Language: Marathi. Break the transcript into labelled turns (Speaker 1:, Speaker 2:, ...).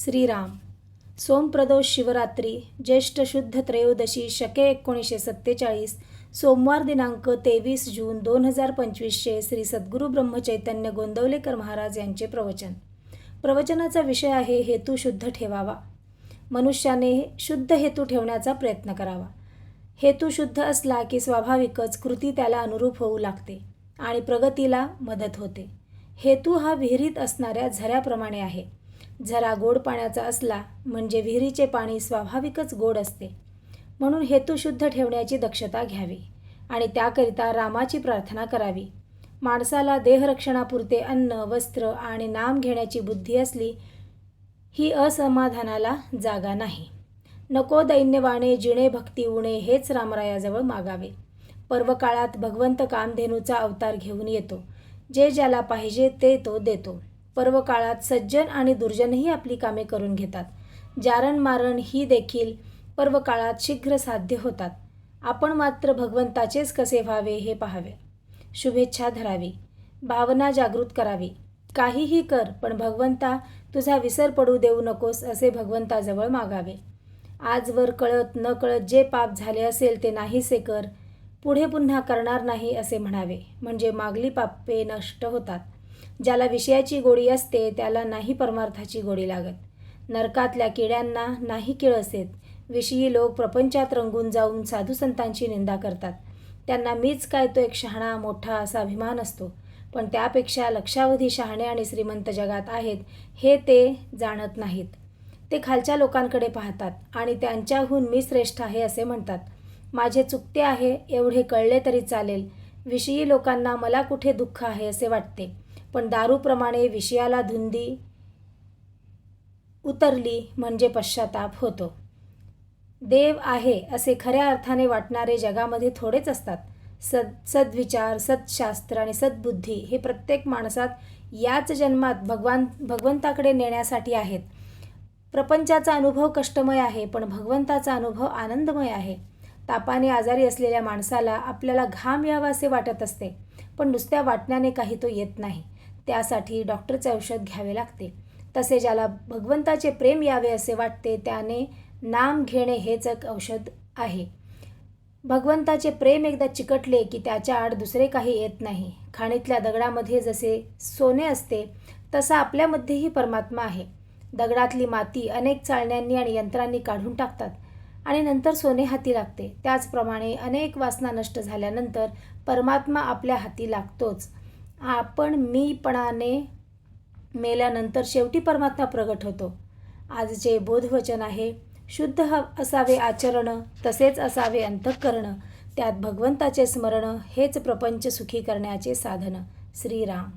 Speaker 1: श्रीराम. सोमप्रदोष शिवरात्री ज्येष्ठ शुद्ध त्रयोदशी शके एकोणीसशे सत्तेचाळीस सोमवार दिनांक तेवीस जून दोन हजार पंचवीसचे श्री सद्गुरू ब्रह्मचैतन्य गोंदवलेकर महाराज यांचे प्रवचन. प्रवचनाचा विषय आहे हेतू शुद्ध ठेवावा. मनुष्याने शुद्ध हेतू ठेवण्याचा प्रयत्न करावा. हेतू शुद्ध असला की स्वाभाविकच कृती त्याला अनुरूप होऊ लागते आणि प्रगतीला मदत होते. हेतू हा विहिरीत असणाऱ्या झऱ्याप्रमाणे आहे. झरा गोड पाण्याचा असला म्हणजे विहिरीचे पाणी स्वाभाविकच गोड असते. म्हणून हेतू शुद्ध ठेवण्याची दक्षता घ्यावी आणि त्याकरिता रामाची प्रार्थना करावी. माणसाला देहरक्षणापुरते अन्न वस्त्र आणि नाम घेण्याची बुद्धी असली ही असमाधानाला जागा नाही. नको दैन्यवाणे जिणे भक्ती उणे हेच रामरायाजवळ मागावे. पर्वकाळात भगवंत कामधेनूचा अवतार घेऊन येतो. जे ज्याला पाहिजे ते तो देतो. पर्वकाळात सज्जन आणि दुर्जनही आपली कामे करून घेतात. जारण मारण ही देखील पर्वकाळात शीघ्र साध्य होतात. आपण मात्र भगवंताचेच कसे व्हावे हे पाहावे. शुभेच्छा धरावी. भावना जागृत करावी. काहीही कर पण भगवंता तुझा विसर पडू देऊ नकोस असे भगवंताजवळ मागावे. आजवर कळत न कळत जे पाप झाले असेल ते नाहीसे कर पुढे पुन्हा करणार नाही असे म्हणावे. म्हणजे मागली पापे नष्ट होतात. ज्याला विषयाची गोडी असते त्याला नाही परमार्थाची गोडी लागत. नरकातल्या किड्यांना नाही किळसेत विषयी लोक प्रपंचात रंगून जाऊन साधू संतांची निंदा करतात. त्यांना मीच काय तो एक शहाणा मोठा असा अभिमान असतो. पण त्यापेक्षा लक्षावधी शहाणे आणि श्रीमंत जगात आहेत हे ते जाणत नाहीत. ते खालच्या लोकांकडे पाहतात आणि त्यांच्याहून मी श्रेष्ठ आहे असे म्हणतात. माझे चुकते आहे एवढे कळले तरी चालेल. विषयी लोकांना मला कुठे दुःख आहे असे वाटते. पण दारूप्रमाणे विषयाला धुंदी उतरली म्हणजे पश्चाताप होतो. देव आहे असे खऱ्या अर्थाने वाटणारे जगामध्ये थोडेच असतात. सद सद्विचार सत्शास्त्र आणि सद्बुद्धी हे प्रत्येक माणसात याच जन्मात भगवान भगवंताकडे नेण्यासाठी आहेत. प्रपंचाचा अनुभव कष्टमय आहे पण भगवंताचा अनुभव आनंदमय आहे. तापाने आजारी असलेल्या माणसाला आपल्याला घाम यावा असे वाटत असते पण नुसत्या वाटण्याने काही तो येत नाही. त्यासाठी डॉक्टरचे औषध घ्यावे लागते. तसे ज्याला भगवंताचे प्रेम यावे असे वाटते त्याने नाम घेणे हेच एक औषध आहे. भगवंताचे प्रेम एकदा चिकटले की त्याच्या आड दुसरे काही येत नाही. खाणीतल्या दगडामध्ये जसे सोने असते तसा आपल्यामध्येही परमात्मा आहे. दगडातली माती अनेक चाळण्यांनी आणि यंत्रांनी काढून टाकतात आणि नंतर सोने हाती लागते. त्याचप्रमाणे अनेक वासना नष्ट झाल्यानंतर परमात्मा आपल्या हाती लागतोच. आपण मीपणाने मेल्यानंतर शेवटी परमात्मा प्रगट होतो. आजचे बोधवचन आहे शुद्ध ह असावे आचरण तसेच असावे अंतःकरण त्यात भगवंताचे स्मरण हेच प्रपंच सुखी करण्याचे साधन. श्रीराम.